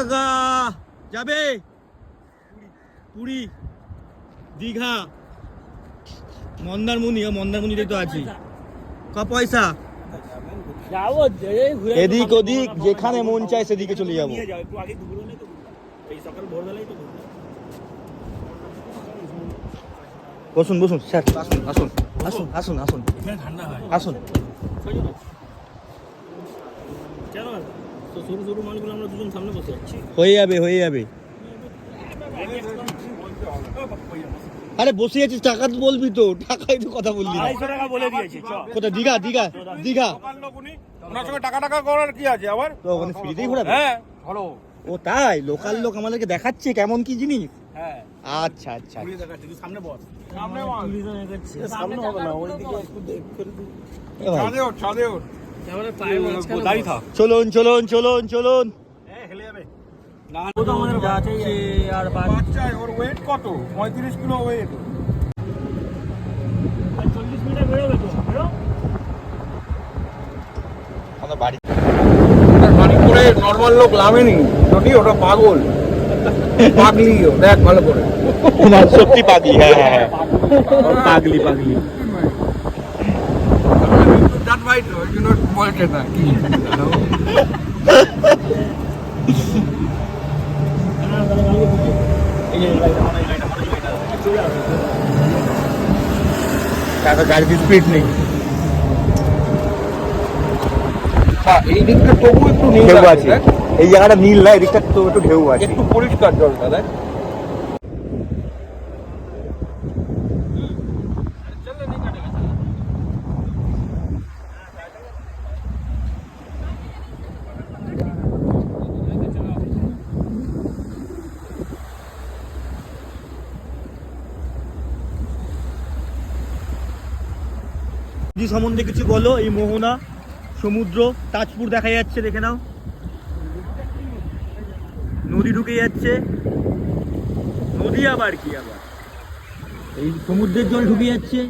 কাকা যাবে। পুরী দীঘা মন্দারমণি ও মন্দারমণিতে তো আছি ক পয়সা? এদিক ওদিক যেখানে মন চায় সেদিকে চলে যাব। বসুন বসুন স্যার আসুন আসুন আসুন আসুন আসুন আসুন। কেন তো সরু সরু মালগুলো আমরা দুজন সামনে বসে যাচ্ছি। হয়ে যাবে হয়ে যাবে। আরে বসে আছিস টাকা তো বলবি তো। টাকাই তো কথা বললি আড়াইশো টাকা বলে দিয়েছি কোথায়? দীঘা দীঘা দীঘা। ওনার সঙ্গে টাকা টাকা করার কি আছে আবার? তো ওখানে ফ্রিতেই ঘোরাবে? হ্যাঁ ও তাই? লোকাল লোক আমাদেরকে দেখাচ্ছে কেমন কি জিনিস? হ্যাঁ। আচ্ছা আচ্ছা পুলিশ দেখাচ্ছে তুই সামনে বস। সামনে বল। পুলিশ দেখাচ্ছে। সামনে হবে না ওইদিকে একটু দেখ করে দিই ছাদে ওঠ ছাদে ওঠ চলুন চলুন চলুন চলুন। নর্মাল লোক যদি ওটা পাগল। পাগলি দেখ ভালো করে। সত্যি পাগলি হ্যাঁ হ্যাঁ হ্যাঁ। পাগলি। পাগলি ডান ভাই ওই জন্য বলছে না কি কাকা গাড়িতে স্পিড নেই হ্যাঁ, এই দিকটা তবু একটু নীল ঢেউ আছে, আছে দেখ। এই জায়গাটা নীল না এদিকটা তো একটু ঢেউ আছে একটু পরিষ্কার জলটা দেখ নদী সম্বন্ধে কিছু বলো, এই মোহনা, সমুদ্র, তাজপুর দেখা যাচ্ছে, দেখে নাও। নদী ঢুকে যাচ্ছে। নদী আবার কি আবার? এই সমুদ্রের জল ঢুকে যাচ্ছে।